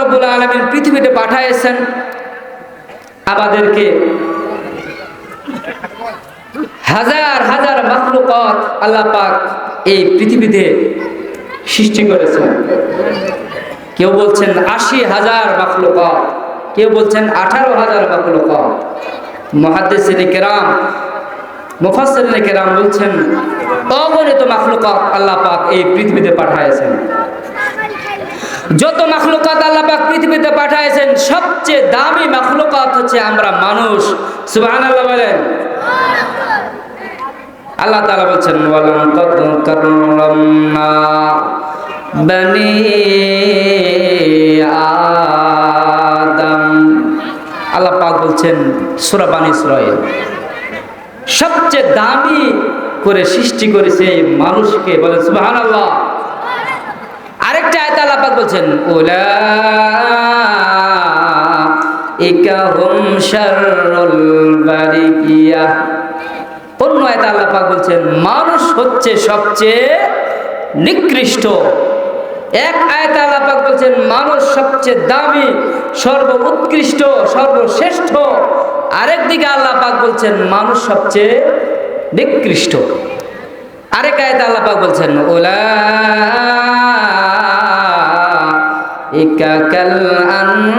রব্বুল আলমিন পৃথিবীতে পাঠাইছেন আমাদেরকে হাজার হাজার মাখলুকত আল্লাহ পাক এই পৃথিবীতে সৃষ্টি করেছেন। কেউ বলছেন আশি হাজার মাখলুকত, কেউ বলছেন আঠারো হাজার মহাদ্দেশিন কেরাম, মুফাসসিরিন কেরাম বলছেন, অগণিত মাখলুকত আল্লাহ পাক এই পৃথিবীতে পাঠাইছেন যত মাখলুকাত আল্লাহ পাক পৃথিবীতে পাঠাইছেন, সবচেয়ে দামি মাখলুকাত হচ্ছে আমরা মানুষ। সুবহানাল্লাহ বলেন। আল্লাহ তাআলা বলছেন বনি আদম। আল্লাহ পাক বলছেন, সূরা বানী ইসরাঈল। সবচেয়ে দামি করে সৃষ্টি করেছে মানুষকে। বলেন, সুবহানাল্লাহ। আয়তা আল্লাহ পাক বলছেন অন্য আয়তা আল্লাহ পাক বলছেন, মানুষ হচ্ছে সবচেয়ে নিকৃষ্ট। এক আয়তা আল্লাহ পাক বলছেন, মানুষ সবচেয়ে দামি সর্ব উৎকৃষ্ট সর্বশ্রেষ্ঠ। আরেক দিকে আল্লাহ পাক বলছেন, মানুষ সবচেয়ে নিকৃষ্ট। আরেক আয়তা আল্লাহ পাক বলছেন ওলা ইকাকাল আনআম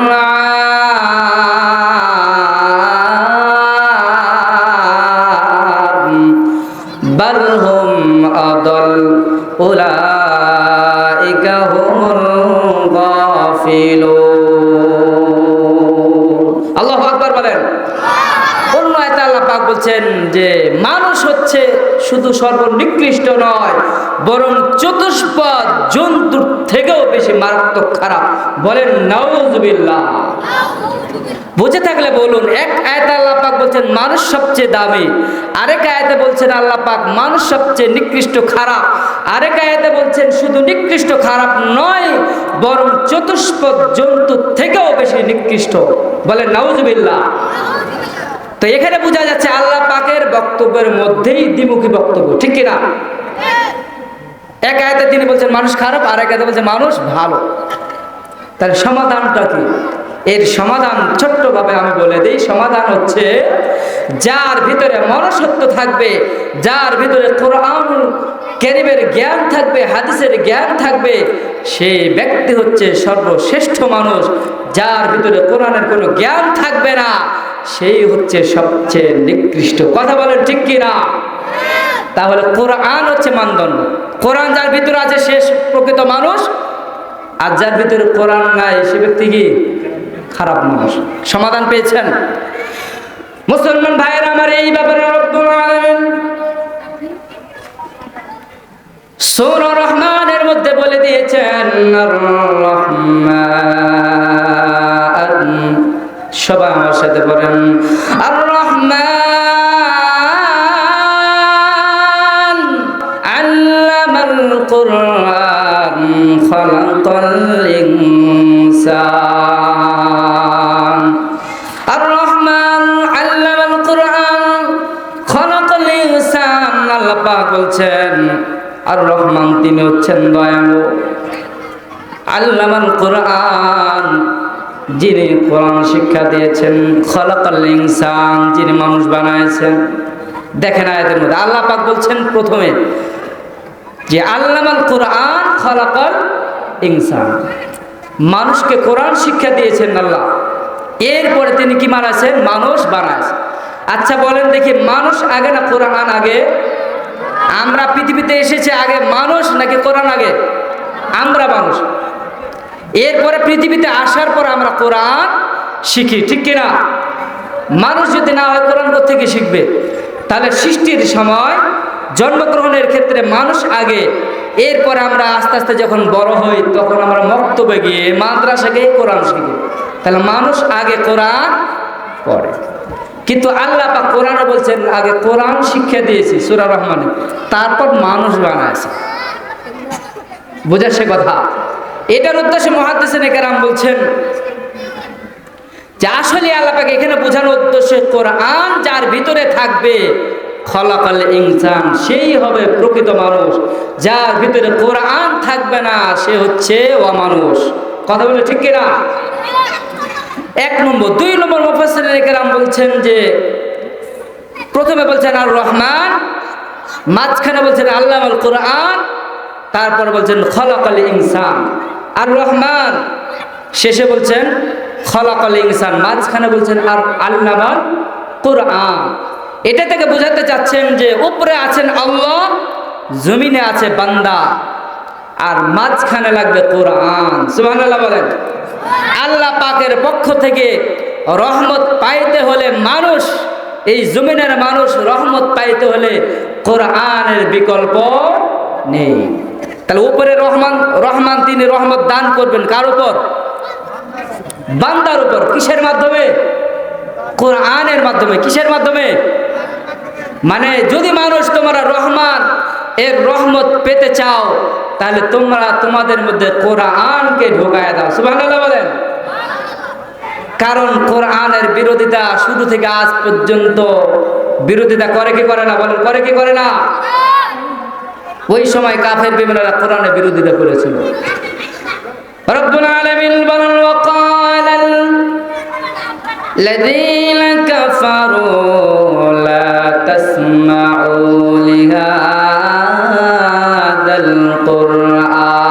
বাল হুম আদল উলাইকা হুমুল গাফিলুন আল্লাহু আকবার বলেন অন্য আয়তে আল্লাহ পাক বলছেন যে মানুষ হচ্ছে শুধু সর্বনিকৃষ্ট নয়, বরং চতুষ্পদ জন্তুর থেকেও বেশি মারাত্মক খারাপ। বলেন, নাউজুবিল্লাহ। বুঝে থাকলে বলুন, এক আয়তে আল্লাহ পাক বলছেন, মানুষ সবচেয়ে দামি। আরেক আয়তে বলছেন, আল্লাহ পাক মানুষ সবচেয়ে নিকৃষ্ট খারাপ। আরেক আয়তে বলছেন, শুধু নিকৃষ্ট খারাপ নয়, বরং চতুষ্পদ জন্তু থেকেও বেশি নিকৃষ্ট। বলেন, নাউজুবিল্লাহ। তো এখানে বোঝা যাচ্ছে আল্লাহ পাকের বক্তব্যের মধ্যেই দ্বিমুখী বক্তব্য, ঠিক কিনা? এক আয়তে তিনি বলছেন, মানুষ খারাপ আর এক বলছেন, মানুষ ভালো তার সমাধানটা কি? এর সমাধান ছোট্টভাবে আমি বলে দিই, সমাধান হচ্ছে যার ভিতরে মনসত্ব থাকবে, যার ভিতরে কোরআন কেরিমের জ্ঞান থাকবে, হাদিসের জ্ঞান থাকবে, সেই ব্যক্তি হচ্ছে সর্বশ্রেষ্ঠ মানুষ, যার ভিতরে কোরআনের কোনো জ্ঞান থাকবে না। সেই হচ্ছে সবচেয়ে নিকৃষ্ট। কথা বলেন ঠিক কিনা? তাহলে কোরআন হচ্ছে মানদণ্ড। কোরআন যার ভিতরে আছে সে প্রকৃত মানুষ, আর যার ভিতরে কোরআন নাই সে ব্যক্তি কি? খারাপ মানুষ। সমাধান পেয়েছেন? মুসলমান ভাইয়েরা আমার এই ব্যাপারে আলামিন রহমানের মধ্যে বলে দিয়েছেন রহমান সবাই আমার সাথে বলেন আর রহমান আর রহমান আল্লাহ পাক বলছেন আর রহমান তিনি হচ্ছেন দয়ালু। আল্লামাল কোরআন যিনি কোরআন শিক্ষা দিয়েছেন, খলাকাল ইনসান যিনি মানুষ বানাইছেন। দেখেন আয়াতের মধ্যে আল্লাহ পাক বলছেন প্রথমে যে আল্লামাল কোরআন খলাকাল ইনসান। মানুষকে কোরআন শিক্ষা দিয়েছেন আল্লাহ। এরপরে তিনি কি বানাইছেন? মানুষ বানাইছেন। আচ্ছা বলেন দেখি, মানুষ আগে না কোরআন আগে? আমরা পৃথিবীতে এসেছে আগে মানুষ নাকি কোরআন আগে? আমরা মানুষ। এরপরে পৃথিবীতে আসার পর আমরা কোরআন শিখি, ঠিক কিনা? মানুষ যদি না হয় কোরআন থেকে শিখবে? তাহলে সৃষ্টির সময় জন্মগ্রহণের ক্ষেত্রে মানুষ আগে, এরপরে আমরা আস্তে আস্তে যখন বড় হই, তখন আমরা মক্তবে গিয়ে মাদ্রাসা গিয়ে কোরআন শিখি। তাহলে মানুষ আগে কোরআন পড়ে। কিন্তু আল্লাহ পাক কোরআনে বলছেন, আগে কোরআন শিক্ষা দিয়েছি সুরা রহমানে। তারপর মানুষ বানাইছে বোঝা সে কথা? এটার উদ্দেশ্যে মহাদেশে নেকেরাম বলছেন যে আসলে আল্লাহ পাক এখানে বোঝানোর উদ্দেশ্যে কোরআন যার ভিতরে থাকবে, খলাকাল ইনসান, সেই হবে প্রকৃত মানুষ। যার ভিতরে কোরআন থাকবে না, সে হচ্ছে অমানুষ। কথা বলে ঠিক কিনা? এক নম্বর। দুই নম্বর মুফাসসিরিন কেরাম বলছেন যে, প্রথমে বলছেন আর রহমান মাঝখানে বলছেন আল্লাহ আল কোরআন, তারপর বলছেন খলাকাল ইনসান। আর রহমান শেষে বলছেন, খলাকাল ইনসান। মাঝখানে বলছেন, আর আল্লামাল কোরআন। এটা থেকে বোঝাতে চাচ্ছেন যে উপরে আছেন আল্লাহ, জমিনে আছে বান্দা। আর মাঝখানে লাগবে কোরআন। সুবহানাল্লাহ বলেন। আল্লাহ পাকের পক্ষ থেকে রহমত পাইতে হলে মানুষ, এই জমিনের মানুষ রহমত পাইতে হলে কোরআনের বিকল্প নেই। তাহলে উপরে রহমান রহমান তিনি রহমত দান করবেন কার উপর? বান্দার উপর। কিসের মাধ্যমে? কোরআনের মাধ্যমে। কিসের মাধ্যমে? মানে যদি মানুষ তোমরা রহমান, এর রহমত পেতে চাও, তাহলে তোমরা তোমাদের মধ্যে কোরআনকে ঢোকায় দাও। সুবহানাল্লাহ বলেন। কারণ কোরআনের বিরোধিতা শুরু থেকে আজ পর্যন্ত বিরোধিতা করে কি করে না? বলেন, করে কি করে না? ওই সময় কাফের বিমানেরা কোরআনের বিরোধিতা করেছিল রব্বুল আলামিন বলেন ওয়াকাল الذين كفروا لا تسمعوا لهذا القرآن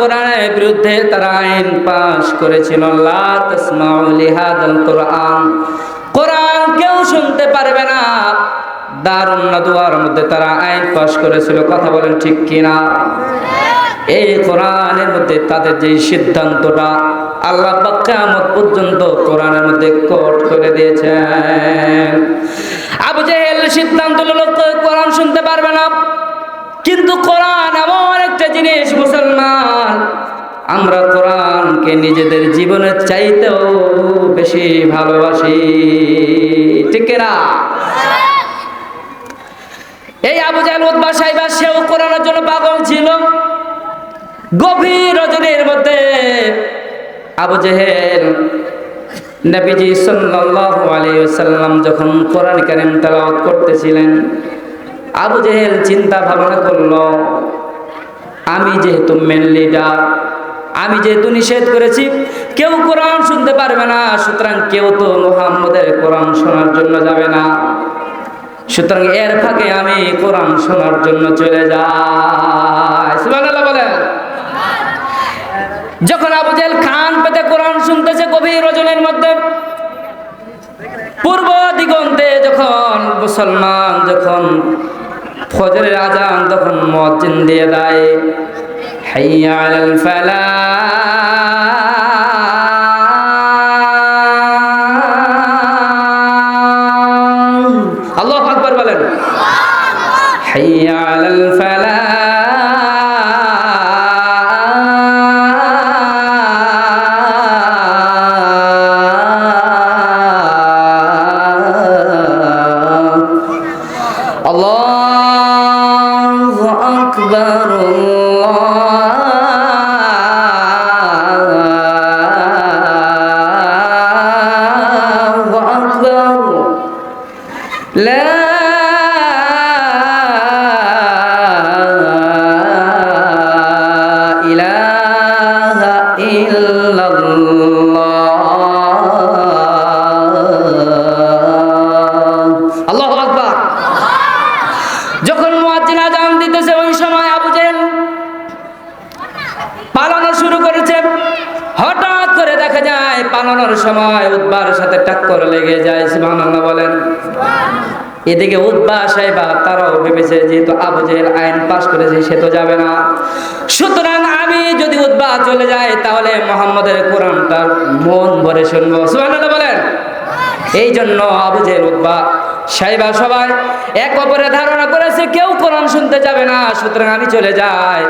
কোরআনের বিরুদ্ধে তারা আইন পাশ করেছিল। কোরআন। কোরআন কেউ শুনতে পারবে না। দারুণ নাদুয়ার মধ্যে তারা আইন পাশ করেছিল। কথা বলেন ঠিক কিনা? এই কোরআনের মধ্যে তাদের যে সিদ্ধান্তটা আল্লাহ পাক কিয়ামত পর্যন্ত কোরআনের মধ্যে কোট করে দিয়েছেন। আবু জেহেল সিদ্ধান্ত নিল কোরআন শুনতে পারবে না। কিন্তু কোরআন একটা জিনিস মুসলমান, আমরা কোরআনকে নিজেদের জীবনের চাইতেও বেশি ভালোবাসি। ঠিক না এই আবু জাহেল উদ্বা সাহেবা, সেও কোরআনের জন্য পাগল ছিল। গভীর রজনীর মধ্যে আবু জেহেল নবীজি সাল্লাল্লাহু আলাইহি ওয়াসাল্লাম যখন কোরআন কারীম তেলাওয়াত করতেছিলেন, আবু জেহেল চিন্তা ভাবনা করল আমি যেহেতু মেন লিডার আমি যেহেতু নিষেধ করেছি, কেউ কোরআন শুনতে পারবে না, সুতরাং কেউ তো মোহাম্মদের কোরআন শোনার জন্য যাবে না। সুতরাং এর ফাঁকে আমি কোরআন শোনার জন্য চলে যাই। বলেন। যখন আবু জেহেল খান পেতে কোরআন শুনতেছে গভীর রজনের মধ্যে, পূর্ব দিগন্তে যখন মুসলমান যখন ফজরের আজান তখন মজ্জিন দিয়ে দেয়। হাইয়া আলাল ফালাহ সময় উদ্বার সাথে টাক্কর লেগে যায়, সুবহানাল্লাহ বলেন। এদিকে উদ্বা সাহেবা তারাও ভেবেছে, যেহেতু আবু আইন পাশ করেছে, সে তো যাবে না। সুতরাং আমি যদি উদ্বা চলে যাই, তাহলে মোহাম্মদের কোরআনটার মন ভরে শুনব। সুবহানাল্লাহ বলেন। এই জন্য আবু জেহেল উদ্বা সাহেবা সবাই এক অপরে ধারণা করেছে, কেউ কোরআন শুনতে যাবে না, সুতরাং আমি চলে যাই।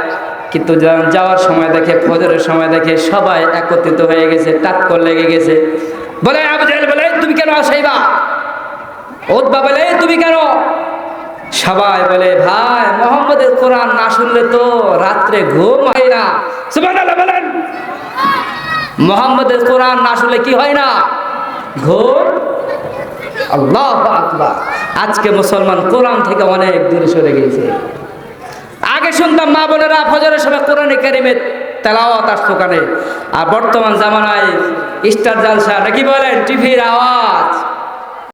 কিন্তু যাওয়ার সময় দেখে, ফজরের সময় দেখে সবাই একত্রিত হয়ে গেছে টাক্কর লেগে গেছে। বলে আবু জেহেল বলে তুমি কেন আসাইবা ওদবা বলে তুমি কেন? সবাই বলে, ভাই, মোহাম্মদের কোরআন না শুনলে তো রাত্রে ঘুম হয় না। বলেন, মোহাম্মদের কোরআন না শুনলে কি হয় না? ঘোর আল্লাহ আজকে মুসলমান কোরআন থেকে অনেক দূরে সরে গেছে আগে শুনতাম মা বোনেরা ফজরের সময় কোরআনে কারিমে তেলাওয়াত আসতো কানে। আর বর্তমান জামানায় স্টার জালসা, নাকি বলেন, টিভির আওয়াজ।